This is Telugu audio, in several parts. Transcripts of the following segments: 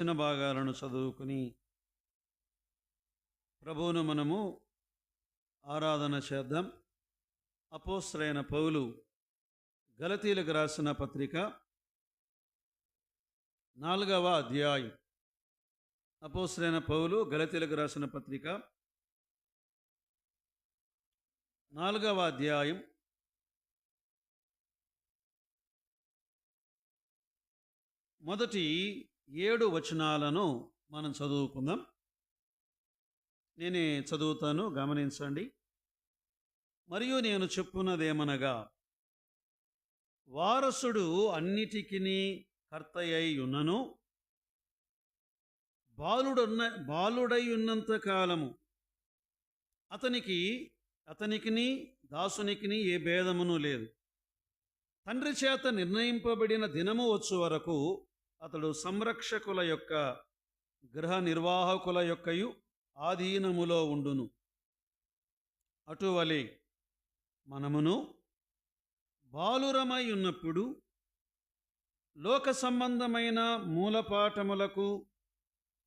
చిన్న భాగాలను చదువుకుని ప్రభువును మనము ఆరాధన చేద్దాం. అపోస్త్రైన పౌలు గలతీలకు రాసిన పత్రిక నాలుగవ అధ్యాయం. అపోస్త్రైన పౌలు గలతీలకు రాసిన పత్రిక నాలుగవ అధ్యాయం. మొదటి ఏడు వచనాలను మనం చదువుకుందాం. నేనే చదువుతాను గమనించండి. మరియు నేను చెప్పున్నదేమనగా వారసుడు అన్నిటికీ కర్త అయి ఉన్నను బాలుడున్న బాలుడై ఉన్నంత కాలము. అతనికి అతనికిని దాసునికిని ఏ భేదమును లేదు. తండ్రి చేత నిర్ణయింపబడిన దినము వచ్చు వరకు అతడు సంరక్షకుల యొక్క గృహ నిర్వాహకుల యొక్కయు ఆధీనములో ఉండును. అటువలే మనమును బాలురమై ఉన్నప్పుడు లోక సంబంధమైన మూలపాఠములకు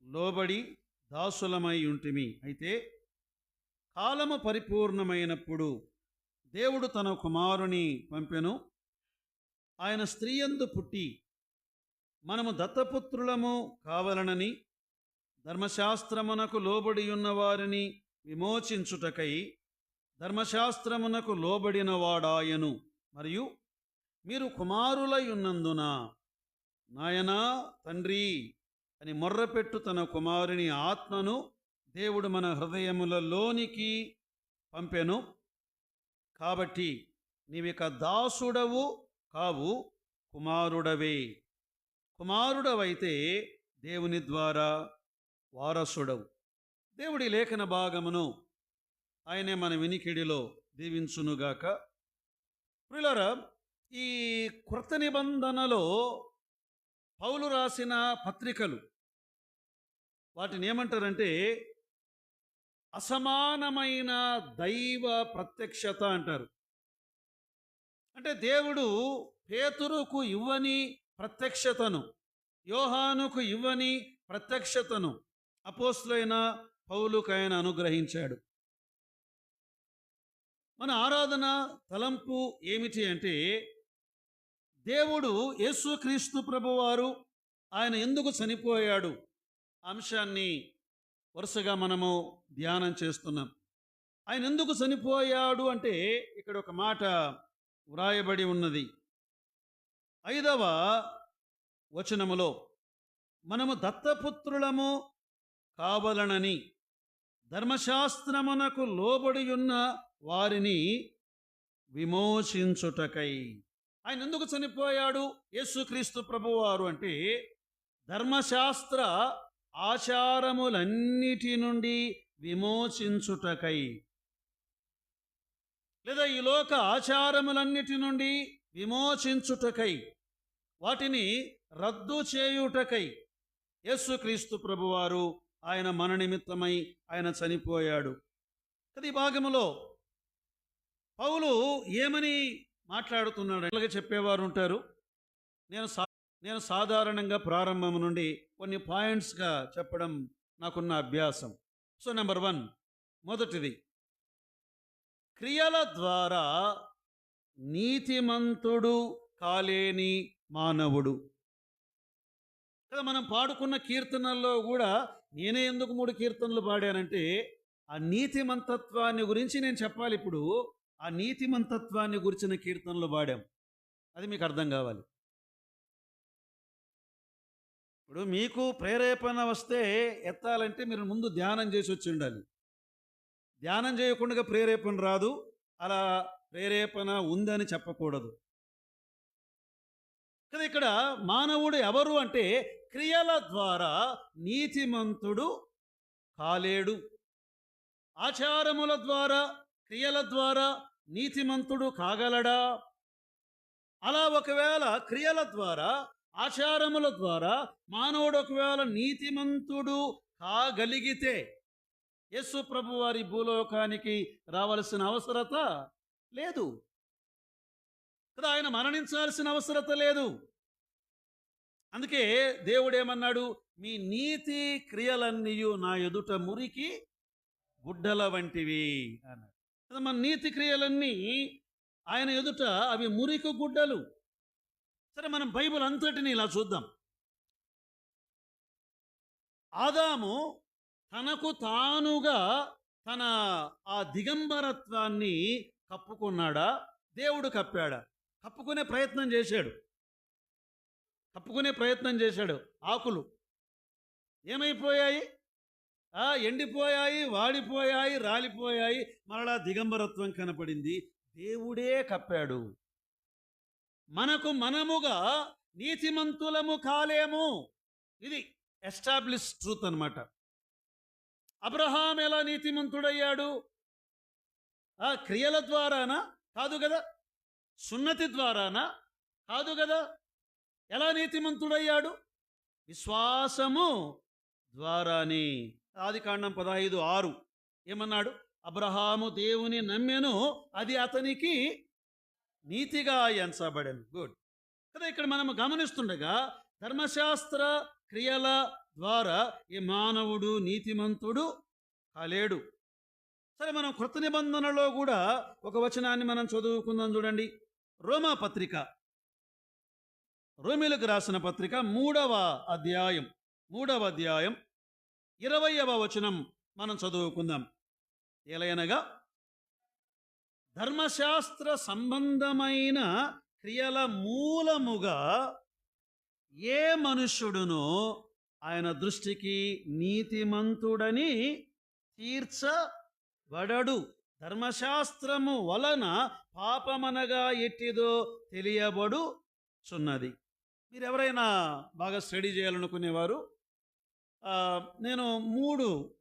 లోబడి దాసులమై ఉంటిమి. అయితే కాలము పరిపూర్ణమైనప్పుడు దేవుడు తన కుమారుని పంపెను. ఆయన స్త్రీయందు పుట్టి మనము దత్తపుత్రులము కావలనని ధర్మశాస్త్రమునకు లోబడి ఉన్నవారిని విమోచించుటకై ధర్మశాస్త్రమునకు లోబడినవాడాయను. మరియు మీరు కుమారులై ఉన్నందున నాయనా తండ్రి అని మొర్రపెట్టు తన కుమారుని ఆత్మను దేవుడు మన హృదయములలోనికి పంపెను. కాబట్టి నీవిక దాసుడవు కావు కుమారుడవే. కుమారుడవైతే దేవుని ద్వారా వారసుడవు. దేవుడి లేఖన భాగమును ఆయనే మన వినికిడిలో దీవించునుగాక. ప్రిలరా ఈ కృత నిబంధనలో పౌలు రాసిన పత్రికలు వాటిని ఏమంటారంటే అసమానమైన దైవ ప్రత్యక్షత అంటారు. అంటే దేవుడు పేతురుకు ఇవ్వని ప్రత్యక్షతను. యోహానుకు ఇవ్వని ప్రత్యక్షతను. అపోస్లైన పౌలుకైన అనుగ్రహించాడు. మన ఆరాధన తలంపు ఏమిటి అంటే దేవుడు యేసుక్రీస్తు ప్రభువారు ఆయన ఎందుకు చనిపోయాడు? అంశాన్ని వరుసగా మనము ధ్యానం చేస్తున్నాం. ఆయన ఎందుకు చనిపోయాడు అంటే ఇక్కడ ఒక మాట వ్రాయబడి ఉన్నది. ఐదవ వచనములో మనము దత్తపుత్రులము కావలనని ధర్మశాస్త్రమునకు లోబడి ఉన్న వారిని విమోచించుటకై. ఆయన ఎందుకు చనిపోయాడు? యేసుక్రీస్తు ప్రభువారు అంటే ధర్మశాస్త్ర ఆచారములన్నిటి నుండి విమోచించుటకై. లేదా ఈ లోక ఆచారములన్నిటి నుండి విమోచించుటకై. వాటిని రద్దు చేయుటకై యేసుక్రీస్తు ప్రభువారు ఆయన మన నిమిత్తమై ఆయన చనిపోయాడు. కదా ఈ భాగములో పౌలు ఏమని మాట్లాడుతున్నాడు ఇలాగ చెప్పేవారు ఉంటారు. నేను సా నేను సాధారణంగా ప్రారంభం నుండి కొన్ని పాయింట్స్గా చెప్పడం నాకున్న అభ్యాసం. సో నెంబర్ వన్ మొదటిది క్రియల ద్వారా నీతిమంతుడు కాలేని మానవుడు. కదా మనం పాడుకున్న కీర్తనల్లో కూడా నేనే ఎందుకు మూడు కీర్తనలు పాడానంటే ఆ నీతిమంతత్వాన్ని గురించి నేను చెప్పాలి ఇప్పుడు. ఆ నీతిమంతత్వాన్ని గురించిన కీర్తనలు పాడాం. అది మీకు అర్థం కావాలి. ఇప్పుడు మీకు ప్రేరేపణ వస్తే ఎత్తాలంటే మీరు ముందు ధ్యానం చేసి వచ్చి ఉండాలి. ధ్యానం చేయకుండా ప్రేరేపణ రాదు. అలా ప్రేరేపణ ఉందని చెప్పకూడదు. కదా ఇక్కడ మానవుడు ఎవరు అంటే క్రియల ద్వారా నీతిమంతుడు కాలేడు. ఆచారముల ద్వారా క్రియల ద్వారా నీతిమంతుడు కాగలడా? అలా ఒకవేళ క్రియల ద్వారా ఆచారముల ద్వారా మానవుడు ఒకవేళ నీతిమంతుడు కాగలిగితే యేసు ప్రభు వారి భూలోకానికి రావలసిన అవసరత లేదు. కదా ఆయన మరణించాల్సిన అవసరత లేదు. అందుకే దేవుడు ఏమన్నాడు మీ నీతి క్రియలన్నీయు నా ఎదుట మురికి గుడ్డల వంటివి అన్నాడు. మన నీతి క్రియలన్నీ ఆయన ఎదుట అవి మురికి గుడ్డలు. సరే మనం బైబిల్ అంతటిని ఇలా చూద్దాం. ఆదాము తనకు తానుగా తన ఆ దిగంబరత్వాన్ని కప్పుకున్నాడా? దేవుడు కప్పాడా? కప్పుకునే ప్రయత్నం చేశాడు. తప్పుకునే ప్రయత్నం చేశాడు. ఆకులు ఏమైపోయాయి? ఆ ఎండిపోయాయి వాడిపోయాయి రాలిపోయాయి. మరలా దిగంబరత్వం కనపడింది. దేవుడే కప్పాడు. మనకు మనముగా నీతిమంతులము కాలేము. ఇది ఎస్టాబ్లిష్ ట్రూత్ అన్నమాట. అబ్రహాం ఎలా నీతిమంతుడయ్యాడు? ఆ క్రియల ద్వారానా? కాదు కదా. సున్నతి ద్వారానా? కాదు కదా. ఎలా నీతిమంతుడయ్యాడు? విశ్వాసము ద్వారానే. ఆది కాండం పదహైదు ఆరు. ఏమన్నాడు? అబ్రహాము దేవుని నమ్మెను అది అతనికి నీతిగా ఎంచబడను. గుడ్. కదా ఇక్కడ మనం గమనిస్తుండగా ధర్మశాస్త్ర క్రియల ద్వారా ఈ మానవుడు నీతిమంతుడు కాలేడు. సరే మనం కృత నిబంధనలో కూడా ఒక వచనాన్ని మనం చదువుకుందాం చూడండి. రోమా పత్రిక. రోమిలకు రాసిన పత్రిక మూడవ అధ్యాయం. మూడవ అధ్యాయం ఇరవయవ వచనం మనం చదువుకుందాం. ఎలయనగా ధర్మశాస్త్ర సంబంధమైన క్రియల మూలముగా ఏ మనుష్యుడును ఆయన దృష్టికి నీతిమంతుడని తీర్చబడడు. ధర్మశాస్త్రము వలన పాపమనగా ఎట్టిదో తెలియబడు చున్నది మీరు ఎవరైనా బాగా స్టడీ చేయాలనుకునేవారు? నేను మూడు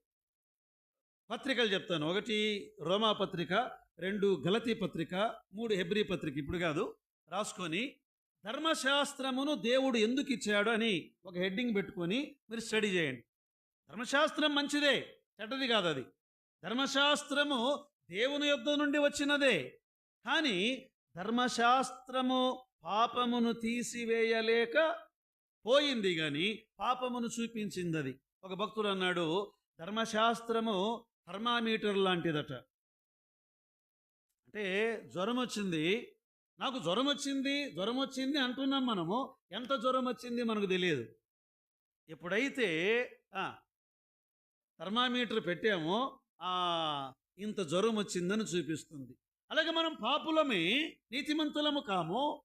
పత్రికలు చెప్తాను. ఒకటి రోమా పత్రిక రెండు గలతీ పత్రిక మూడు హెబ్రీ పత్రిక. ఇప్పుడు కాదు రాసుకొని ధర్మశాస్త్రమును దేవుడు ఎందుకు ఇచ్చాడు అని ఒక హెడ్డింగ్ పెట్టుకొని మీరు స్టడీ చేయండి. ధర్మశాస్త్రం మంచిదే చెడ్డది కాదు అది ధర్మశాస్త్రము దేవుని యొద్ద నుండి వచ్చినదే. కానీ ధర్మశాస్త్రము పాపమును తీసివేయలేక పోయింది కానీ పాపమును చూపించింది అది ఒక భక్తుడు అన్నాడు ధర్మశాస్త్రము థర్మామీటర్ లాంటిదట. అంటే జ్వరం వచ్చింది నాకు జ్వరం వచ్చింది జ్వరం వచ్చింది అంటున్నాం మనము. ఎంత జ్వరం వచ్చింది మనకు తెలియదు. ఎప్పుడైతే థర్మామీటర్ పెట్టామో ఇంత జ్వరం వచ్చిందని చూపిస్తుంది. అలాగే మనం పాపులమే నీతిమంతులము కాము.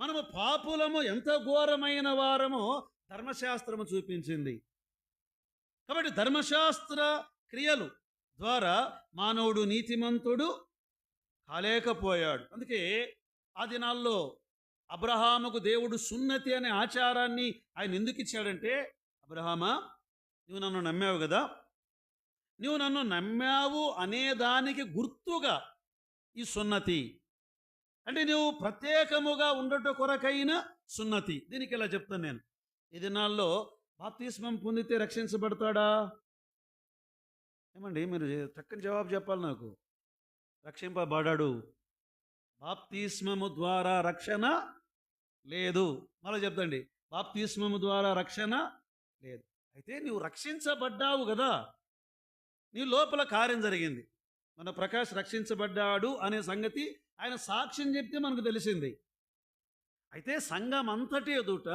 మనము పాపులము ఎంత ఘోరమైన వారమో ధర్మశాస్త్రము చూపించింది. కాబట్టి ధర్మశాస్త్ర క్రియలు ద్వారా మానవుడు నీతిమంతుడు కాలేకపోయాడు. అందుకే ఆ దినాల్లో అబ్రహాముకు దేవుడు సున్నతి అనే ఆచారాన్ని ఆయన ఎందుకు ఇచ్చాడంటే అబ్రహామా నువ్వు నన్ను నమ్మావు కదా. నువ్వు నన్ను నమ్మావు అనే దానికి గుర్తుగా ఈ సున్నతి. అంటే నువ్వు ప్రత్యేకముగా ఉండట కొరకైన సున్నతి. దీనికి ఇలా చెప్తాను నేను. ఈ దినాల్లో బాప్తిస్మం పొందితే రక్షించబడతాడా? ఏమండి మీరు చక్కని జవాబు చెప్పాలి నాకు. రక్షింపబడడు. బాప్తిస్మము ద్వారా రక్షణ లేదు. మళ్ళీ చెప్తండి. బాప్తిస్మము ద్వారా రక్షణ లేదు. అయితే నువ్వు రక్షించబడ్డావు కదా. నీ లోపల కార్యం జరిగింది. మన ప్రకాష్ రక్షించబడ్డాడు అనే సంగతి ఆయన సాక్ష్యం చెప్తే మనకు తెలిసింది. అయితే సంఘం అంతటి ఎదుట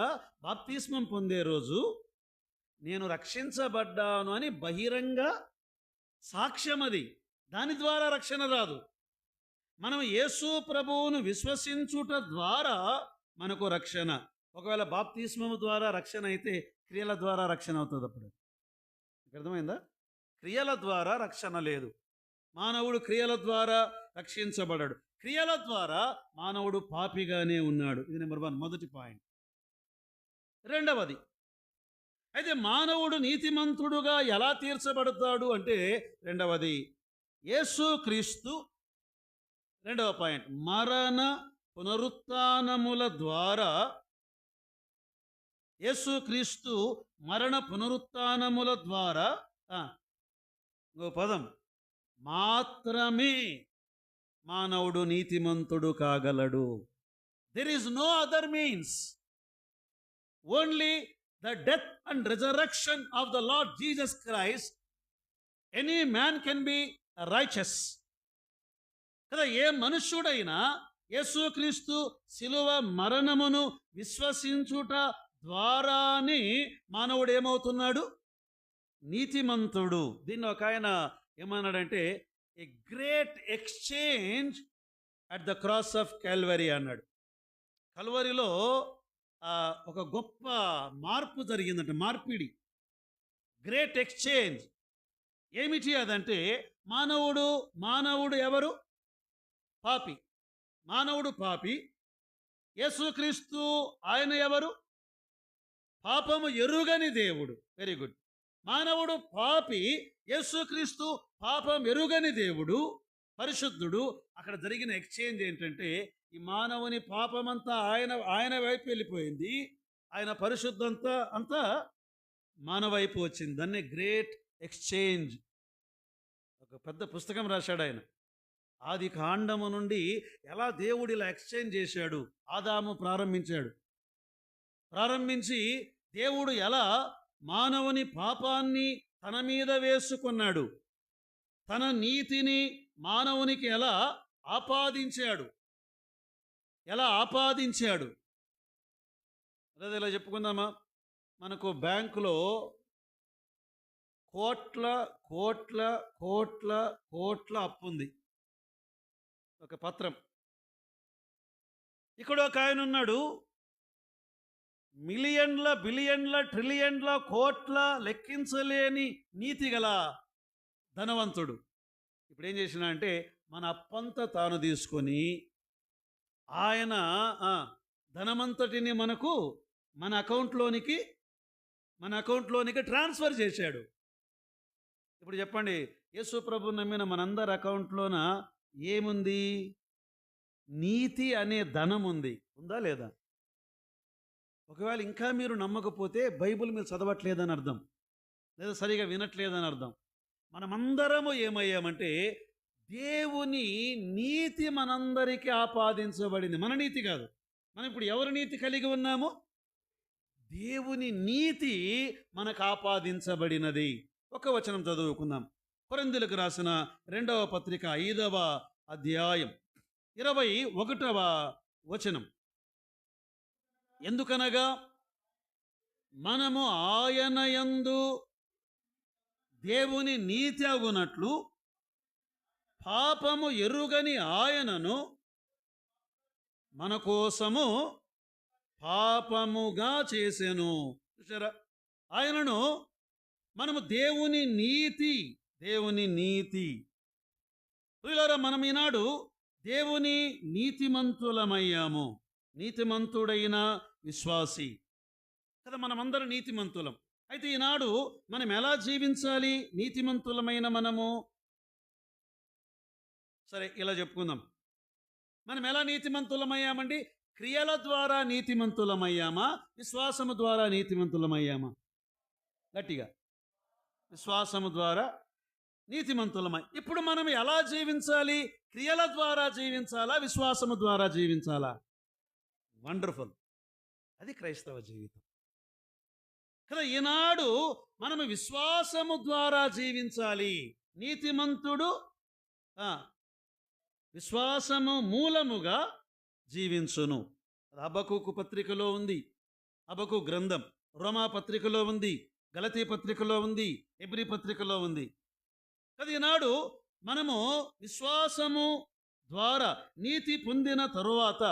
బాప్తిస్మం పొందే రోజు నేను రక్షించబడ్డాను అని బహిరంగ సాక్ష్యం అది. దాని ద్వారా రక్షణ రాదు. మనం యేసు ప్రభువును విశ్వసించుట ద్వారా మనకు రక్షణ. ఒకవేళ బాప్తిస్మము ద్వారా రక్షణ అయితే క్రియల ద్వారా రక్షణ అవుతుంది అప్పుడు. అర్థమైందా? క్రియల ద్వారా రక్షణ లేదు. మానవుడు క్రియల ద్వారా రక్షించబడడు. క్రియల ద్వారా మానవుడు పాపిగానే ఉన్నాడు. ఇది నెంబర్ వన్ మొదటి పాయింట్. రెండవది అయితే మానవుడు నీతిమంతుడుగా ఎలా తీర్చబడతాడు అంటే రెండవది యేసు క్రీస్తు రెండవ పాయింట్ మరణ పునరుత్నముల ద్వారా యేసు క్రీస్తు మరణ పునరుత్నముల ద్వారా ఇంకో పదం మాత్రమే మానవుడు నీతిమంతుడు కాగలడు. There is no other means only the death and resurrection of the Lord Jesus Christ any man can be righteous కదా ఏ మనుష్యుడైనా యేసుక్రీస్తు శిలువ మరణమును విశ్వసించుట ద్వారానే మానవుడు ఏమవుతున్నాడు? నీతిమంతుడు. దీన్ని ఒక ఆయన ఏమన్నాడంటే a great exchange at the cross of Calvary అన్నాడు. కల్వరిలో ఒక గొప్ప మార్పు జరిగిందంట మార్పిడి. Great exchange. ఏమిటి అదంటే మానవుడు మానవుడు ఎవరు? పాపి. మానవుడు పాపి. యేసుక్రీస్తు ఆయన ఎవరు? పాపము ఎరుగని దేవుడు. Very good. మానవుడు పాపి యేసుక్రీస్తు పాపం ఎరుగని దేవుడు పరిశుద్ధుడు. అక్కడ జరిగిన ఎక్స్చేంజ్ ఏంటంటే ఈ మానవుని పాపమంతా ఆయన ఆయన వైపు వెళ్ళిపోయింది. ఆయన పరిశుద్ధంతా అంతా మన వైపు వచ్చింది. దాన్ని గ్రేట్ ఎక్స్చేంజ్. ఒక పెద్ద పుస్తకం రాశాడు ఆయన. ఆది కాండము నుండి ఎలా దేవుడు ఇలా ఎక్స్చేంజ్ చేశాడు ఆదాము ప్రారంభించాడు. ప్రారంభించి దేవుడు ఎలా మానవుని పాపాన్ని తన మీద వేసుకున్నాడు. తన నీతిని మానవునికి ఎలా ఆపాదించాడు? ఎలా ఆపాదించాడు? అదే ఇలా చెప్పుకుందామా? మనకు బ్యాంకులో కోట్ల కోట్ల కోట్ల కోట్ల అప్పు ఉంది ఒక పత్రం. ఇక్కడ ఒక ఆయన ఉన్నాడు మిలియన్ల బిలియన్ల ట్రిలియన్ల కోట్ల లెక్కించలేని నీతి గల ధనవంతుడు. ఇప్పుడు ఏం చేసిన అంటే మన అప్పంతా తాను తీసుకొని ఆయన ధనమంతటిని మనకు మన అకౌంట్లోనికి మన అకౌంట్లోనికి ట్రాన్స్ఫర్ చేశాడు. ఇప్పుడు చెప్పండి యేసు ప్రభు నమ్మిన మనందరి అకౌంట్లోన ఏముంది? నీతి అనే ధనం ఉంది ఉందా లేదా? ఒకవేళ ఇంకా మీరు నమ్మకపోతే బైబిల్ మీరు చదవట్లేదని అర్థం. లేదా సరిగా వినట్లేదని అర్థం. మనమందరము ఏమయ్యామంటే దేవుని నీతి మనందరికీ ఆపాదించబడింది. మన నీతి కాదు. మనం ఇప్పుడు ఎవరి నీతి కలిగి ఉన్నాము? దేవుని నీతి మనకు ఆపాదించబడినది. ఒక వచనం చదువుకుందాం. కొరందులకు రాసిన రెండవ పత్రిక ఐదవ అధ్యాయం. ఇరవై ఒకటవ వచనం. ఎందుకనగా మనము ఆయన యందు దేవుని నీతి అగునట్లు పాపము ఎరుగని ఆయనను మన కోసము పాపముగా చేసెను. చూసారా ఆయనను మనము దేవుని నీతి దేవుని నీతి. ప్రియులారా మనం ఈనాడు దేవుని నీతిమంతులమయ్యాము. నీతిమంతుడైన విశ్వాసి. కదా మనమందరం నీతిమంతులం. అయితే ఈనాడు మనం ఎలా జీవించాలి? నీతిమంతులమైన మనము? సరే ఇలా చెప్పుకుందాం. మనం ఎలా నీతిమంతులమయ్యామండి? క్రియల ద్వారా నీతిమంతులమయ్యామా? విశ్వాసము ద్వారా నీతిమంతులమయ్యామా? గట్టిగా. విశ్వాసము ద్వారా నీతిమంతులమై. ఇప్పుడు మనం ఎలా జీవించాలి? క్రియల ద్వారా జీవించాలా? విశ్వాసము ద్వారా జీవించాలా? వండర్ఫుల్. అది క్రైస్తవ జీవితం. కదా ఈనాడు మనము విశ్వాసము ద్వారా జీవించాలి. నీతిమంతుడు విశ్వాసము మూలముగా జీవించును. అది అబకుకు పత్రికలో ఉంది అబకు గ్రంథం రోమా పత్రికలో ఉంది గలతీ పత్రికలో ఉంది ఎబ్రి పత్రికలో ఉంది. కదా ఈనాడు మనము విశ్వాసము ద్వారా నీతి పొందిన తరువాత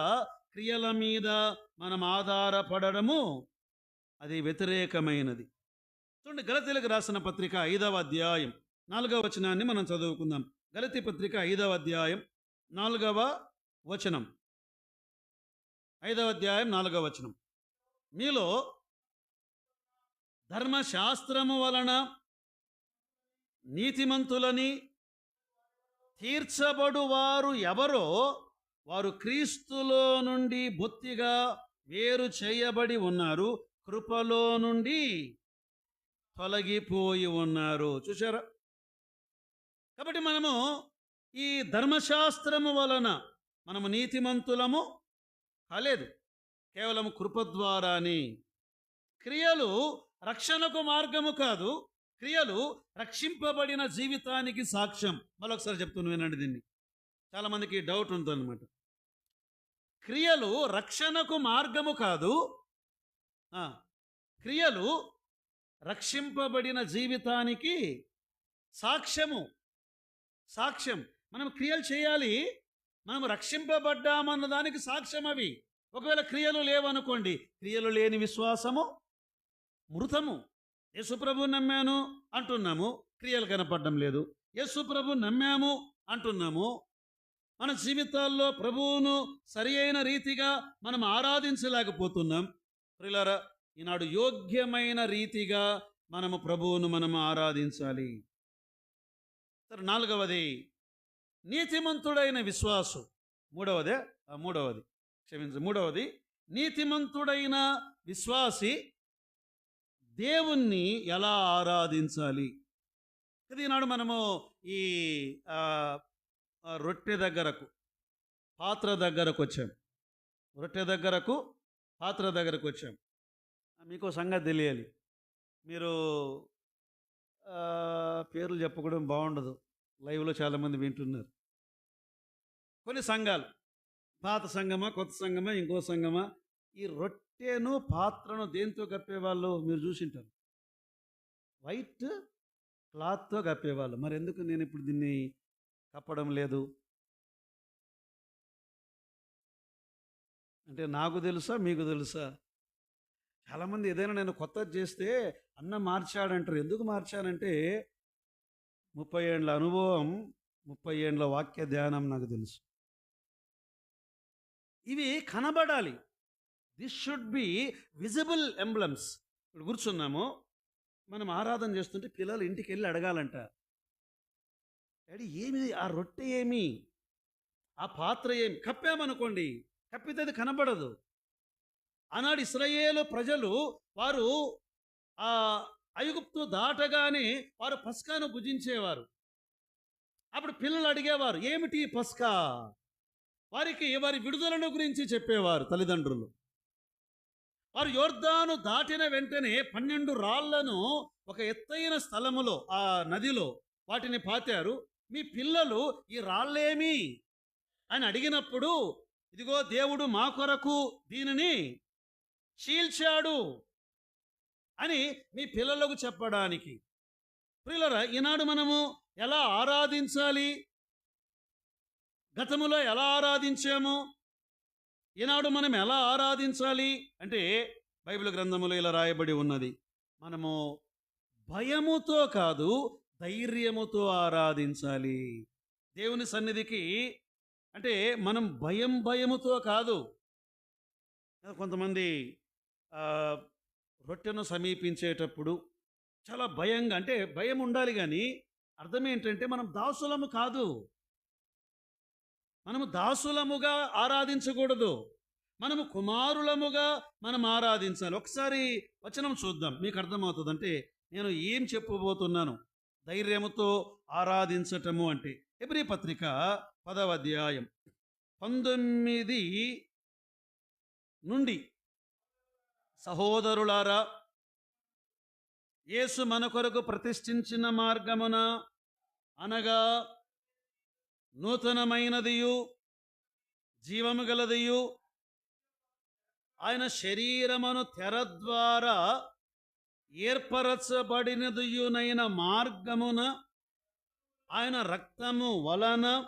క్రియల మీద మనం ఆధారపడము అది వ్యతిరేకమైనది. చూడండి గలతీలకు రాసిన పత్రిక ఐదవ అధ్యాయం నాలుగవ వచనాన్ని మనం చదువుకుందాం. గలతీ పత్రిక ఐదవ అధ్యాయం నాలుగవ వచనం. ఐదవ అధ్యాయం నాలుగవ వచనం. మీలో ధర్మశాస్త్రము వలన నీతిమంతులని తీర్చబడువారు ఎవరో వారు క్రీస్తులో నుండి బొత్తిగా వేరు చేయబడి ఉన్నారు కృపలో నుండి తొలగిపోయి ఉన్నారు. చూసారా కాబట్టి మనము ఈ ధర్మశాస్త్రము వలన మనము నీతిమంతులము కాలేదు. కేవలం కృప ద్వారానే. క్రియలు రక్షణకు మార్గము కాదు క్రియలు రక్షింపబడిన జీవితానికి సాక్ష్యం. మరొకసారి చెప్తున్నాను వినండి దీన్ని. చాలామందికి డౌట్ ఉందన్నమాట. క్రియలు రక్షణకు మార్గము కాదు. క్రియలు రక్షింపబడిన జీవితానికి సాక్ష్యము. సాక్ష్యం. మనం క్రియలు చేయాలి. మనం రక్షింపబడ్డామన్న దానికి సాక్ష్యం అవి. ఒకవేళ క్రియలు లేవనుకోండి క్రియలు లేని విశ్వాసము మృతము. యేసుప్రభు నమ్మాను అంటున్నాము. క్రియలు కనపడడం లేదు. యేసుప్రభు నమ్మాము అంటున్నాము. మన జీవితాల్లో ప్రభువును సరి అయిన రీతిగా మనం ఆరాధించలేకపోతున్నాం. ప్రిలరా ఈనాడు యోగ్యమైన రీతిగా మనము ప్రభువును మనం ఆరాధించాలి. నాలుగవది నీతిమంతుడైన విశ్వాసు. మూడవదే? మూడవది. క్షమించు మూడవది నీతిమంతుడైన విశ్వాసి దేవుణ్ణి ఎలా ఆరాధించాలి? ఇది ఈనాడు మనము ఈ ఆ, రొట్టె దగ్గరకు పాత్ర దగ్గరకు వచ్చాం రొట్టె దగ్గరకు పాత్ర దగ్గరకు వచ్చాం మీకు సంగతి తెలియాలి. మీరు పేర్లు చెప్పుకోవడం బాగుండదు. లైవ్లో చాలామంది వింటున్నారు. కొన్ని సంఘాలు పాత సంఘమా కొత్త సంఘమా ఇంకో సంఘమా ఈ రొట్టెను పాత్రను దేంతో కప్పేవాళ్ళు మీరు చూసింటారు? వైట్ క్లాత్తో కప్పేవాళ్ళు. మరి ఎందుకు నేను ఇప్పుడు దీన్ని కప్పడం లేదు. అంటే నాకు తెలుసా మీకు తెలుసా? చాలామంది ఏదైనా నేను కొత్తది చేస్తే అన్న మార్చాడంటారు. ఎందుకు మార్చానంటే ముప్పై ఏండ్ల అనుభవం ముప్పై ఏండ్ల వాక్య ధ్యానం నాకు తెలుసు. ఇవి కనబడాలి. This should be visible emblems ఇప్పుడు కూర్చున్నాము. మనం ఆరాధన చేస్తుంటే పిల్లలు ఇంటికి వెళ్ళి అడగాలంట. డాడీ ఏమి? ఆ రొట్టె ఏమి? ఆ పాత్ర ఏమి? కప్పామనుకోండి కప్పితే అది కనబడదు. ఆనాడు ఇస్రయేలు ప్రజలు వారు ఆ ఐగుప్తు దాటగానే వారు పస్కాను భుజించేవారు. అప్పుడు పిల్లలు అడిగేవారు ఏమిటి పస్కా? వారికి వారి విడుదలను గురించి చెప్పేవారు తల్లిదండ్రులు. వారు యోర్ధాను దాటిన వెంటనే పన్నెండు రాళ్ళను ఒక ఎత్తైన స్థలములో ఆ నదిలో వాటిని పాతారు. మీ పిల్లలు ఈ రాళ్ళేమి? అని అడిగినప్పుడు ఇదిగో దేవుడు మా కొరకు దీనిని చీల్చాడు అని మీ పిల్లలకు చెప్పడానికి. ప్రియులరా ఈనాడు మనము ఎలా ఆరాధించాలి? గతములో ఎలా ఆరాధించాము? ఈనాడు మనం ఎలా ఆరాధించాలి? అంటే బైబిల్ గ్రంథములో ఇలా రాయబడి ఉన్నది. మనము భయముతో కాదు ధైర్యముతో ఆరాధించాలి. దేవుని సన్నిధికి అంటే మనం భయం భయముతో కాదు. కొంతమంది రొట్టెను సమీపించేటప్పుడు చాలా భయంగా అంటే భయం ఉండాలి కానీ అర్థం ఏంటంటే మనం దాసులము కాదు. మనము దాసులముగా ఆరాధించకూడదు. మనము కుమారులముగా మనం ఆరాధించాలి. ఒకసారి వచనం చూద్దాం. మీకు అర్థమవుతుంది అంటే నేను ఏం చెప్పబోతున్నాను? ధైర్యముతో ఆరాధించటము అంటే ఎబ్రి పత్రిక పదవ అధ్యాయం పంతొమ్మిది నుండి. సహోదరులారా యేసు మన కొరకు ప్రతిష్ఠించిన మార్గమున అనగా నూతనమైనదియు జీవము గలదియు ఆయన శరీరమును తెర ద్వారా ఏర్పరచబడినదియునైన మార్గమున ఆయన రక్తము వలన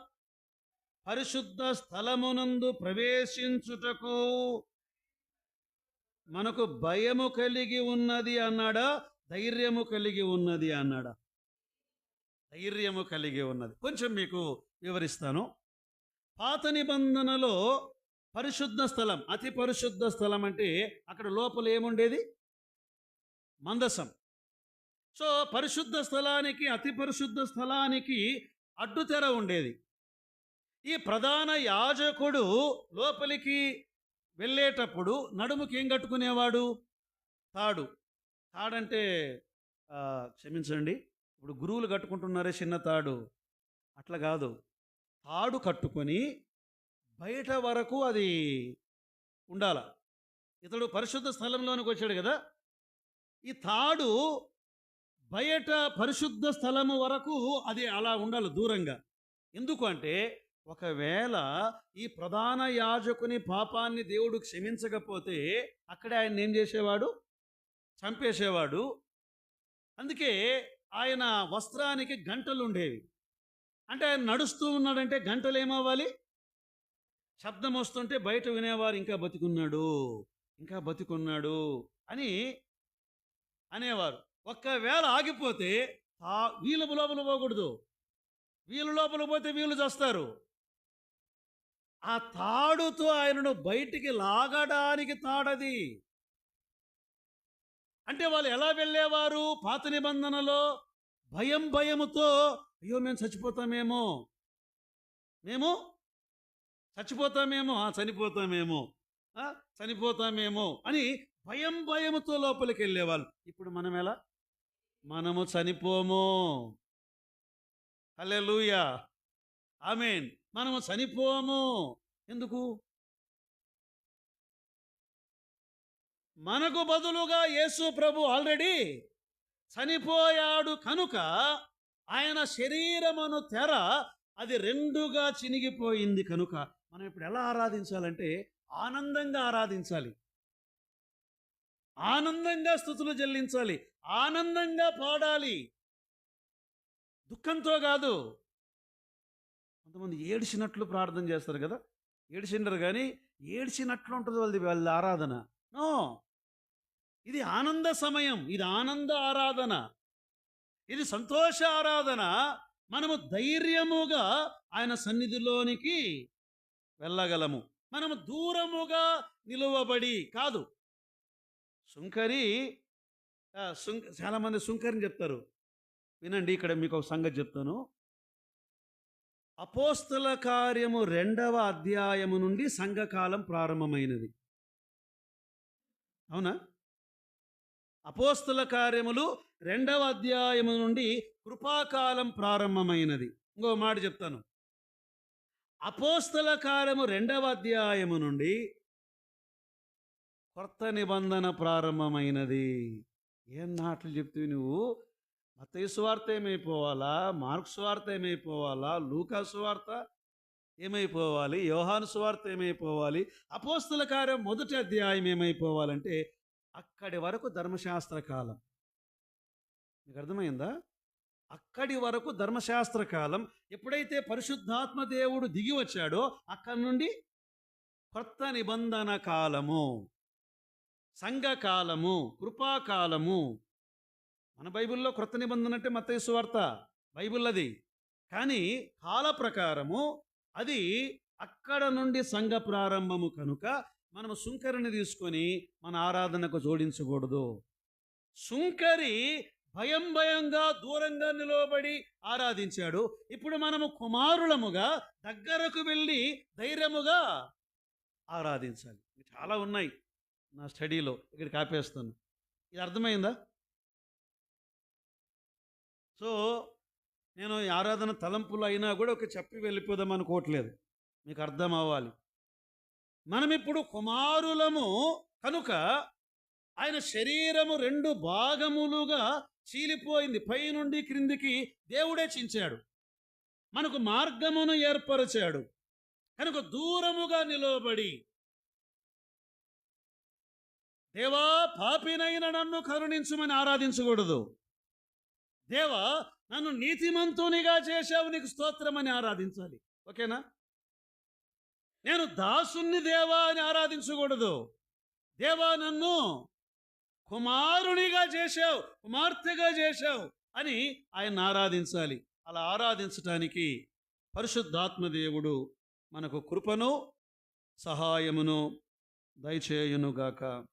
పరిశుద్ధ స్థలమునందు ప్రవేశించుటకు మనకు భయము కలిగి ఉన్నది అన్నాడా? ధైర్యము కలిగి ఉన్నది అన్నాడా? ధైర్యము కలిగి ఉన్నది. కొంచెం మీకు వివరిస్తాను. పాత నిబంధనలో పరిశుద్ధ స్థలం అతి పరిశుద్ధ స్థలం అంటే అక్కడ లోపల ఏముండేది? మందసం. సో పరిశుద్ధ స్థలానికి అతి పరిశుద్ధ స్థలానికి అడ్డుతెర ఉండేది. ఈ ప్రధాన యాజకుడు లోపలికి వెళ్ళేటప్పుడు నడుముకి ఏం కట్టుకునేవాడు? తాడు. తాడంటే క్షమించండి ఇప్పుడు గురువులు కట్టుకుంటున్నారే చిన్న తాడు. అట్లా కాదు. తాడు కట్టుకొని బయట వరకు అది ఉండాల. ఇతడు పరిశుద్ధ స్థలంలోనికి వచ్చాడు కదా? ఈ తాడు బయట పరిశుద్ధ స్థలము వరకు అది అలా ఉండాలి దూరంగా. ఎందుకు అంటే ఒకవేళ ఈ ప్రధాన యాజకుని పాపాన్ని దేవుడు క్షమించకపోతే అక్కడే ఆయన ఏం చేసేవాడు? చంపేసేవాడు. అందుకే ఆయన వస్త్రానికి గంటలు ఉండేవి. అంటే ఆయన నడుస్తూ ఉన్నాడంటే గంటలు ఏమవ్వాలి? శబ్దం వస్తుంటే బయట వినేవారు ఇంకా బతికున్నాడు ఇంకా బతికున్నాడు అని అనేవారు. ఒక్కవేళ ఆగిపోతే ఆ వీళ్ళు లోపల పోకూడదు. వీళ్ళు లోపల పోతే వీళ్ళు చేస్తారు. ఆ తాడుతో ఆయనను బయటికి లాగడానికి తాడది. అంటే వాళ్ళు ఎలా వెళ్ళేవారు? పాత నిబంధనలో భయం భయముతో అయ్యో మేము చచ్చిపోతామేమో. మేము చచ్చిపోతామేమో. చనిపోతామేమో. చనిపోతామేమో అని భయం భయముతో లోపలికి వెళ్ళేవాళ్ళు ఇప్పుడు మనం ఎలా? మనము చనిపోము. హల్లెలూయా. ఆమేన్. మనము చనిపోము. ఎందుకు? మనకు బదులుగా యేసు ప్రభు ఆల్రెడీ చనిపోయాడు కనుక ఆయన శరీరమును తెర అది రెండుగా చినిగిపోయింది కనుక మనం ఇప్పుడు ఎలా ఆరాధించాలంటే ఆనందంగా ఆరాధించాలి. ఆనందంగా స్థుతులు చెల్లించాలి. ఆనందంగా పాడాలి. దుఃఖంతో కాదు. కొంతమంది ఏడిచినట్లు ప్రార్థన చేస్తారు కదా? ఏడ్చిండరు కానీ ఏడిచినట్లు ఉంటుంది వాళ్ళది వాళ్ళ ఆరాధన. నో. ఇది ఆనంద సమయం. ఇది ఆనంద ఆరాధన. ఇది సంతోష ఆరాధన. మనము ధైర్యముగా ఆయన సన్నిధిలోనికి వెళ్ళగలము. మనము దూరముగా నిలువబడి కాదు. సుంకరి ఆ, సుంక చాలామంది సుంకరిని చెప్తారు. వినండి ఇక్కడ మీకు ఒక సంగతి చెప్తాను. అపోస్తుల కార్యము రెండవ అధ్యాయము నుండి సంఘకాలం ప్రారంభమైనది. అవునా? అపోస్తుల కార్యములు రెండవ అధ్యాయము నుండి కృపాకాలం ప్రారంభమైనది. ఇంకో మాట చెప్తాను. అపోస్తుల కార్యము రెండవ అధ్యాయము నుండి కొత్త నిబంధన ప్రారంభమైనది. ఏం నాట్లు చెప్తే నువ్వు? మత్తయి సువార్త ఏమైపోవాలా? మార్క్స్ సువార్త ఏమైపోవాలా? లూకా సువార్త ఏమైపోవాలి? యోహాను సువార్త ఏమైపోవాలి? అపోస్తుల కార్యం మొదటి అధ్యాయం ఏమైపోవాలంటే అక్కడి వరకు ధర్మశాస్త్ర కాలం. మీకు అర్థమైందా అక్కడి వరకు ధర్మశాస్త్ర కాలం ఎప్పుడైతే పరిశుద్ధాత్మ దేవుడు దిగి వచ్చాడో అక్కడి నుండి కొత్త నిబంధన కాలము. సంఘకాలము కృపాకాలము. మన బైబిల్లో కృత నిబంధన అంటే మత సువార్త బైబిల్ అది కానీ కాల ప్రకారము అది అక్కడ నుండి సంఘ ప్రారంభము కనుక మనము సుంకరిని తీసుకొని మన ఆరాధనకు జోడించకూడదు. సుంకరి భయం భయంగా దూరంగా నిలవబడి ఆరాధించాడు. ఇప్పుడు మనము కుమారులముగా దగ్గరకు వెళ్ళి ధైర్యముగా ఆరాధించాలి. చాలా ఉన్నాయి. నా స్టడీలో ఇక్కడికి ఆపేస్తాను. ఇది అర్థమైందా? సో నేను ఈ ఆరాధన తలంపులు అయినా కూడా ఒక చెప్పి వెళ్ళిపోదాం అనుకోవట్లేదు. మీకు అర్థం అవ్వాలి. మనం ఇప్పుడు కుమారులము కనుక ఆయన శరీరము రెండు భాగములుగా చీలిపోయింది. పై నుండి క్రిందికి దేవుడే చించాడు. మనకు మార్గమును ఏర్పరిచాడు. కనుక దూరముగా నిలవబడి దేవా పాపినైన నన్ను కరుణించుమని ఆరాధించకూడదు. దేవా నన్ను నీతిమంతునిగా చేశావు నీకు స్తోత్రమని ఆరాధించాలి. ఓకేనా? నేను దాసుని దేవా అని ఆరాధించకూడదు. దేవా నన్ను కుమారునిగా చేశావు కుమార్తెగా చేశావు అని ఆయన ఆరాధించాలి. అలా ఆరాధించటానికి పరిశుద్ధాత్మ దేవుడు మనకు కృపను సహాయమును దయచేయునుగాక.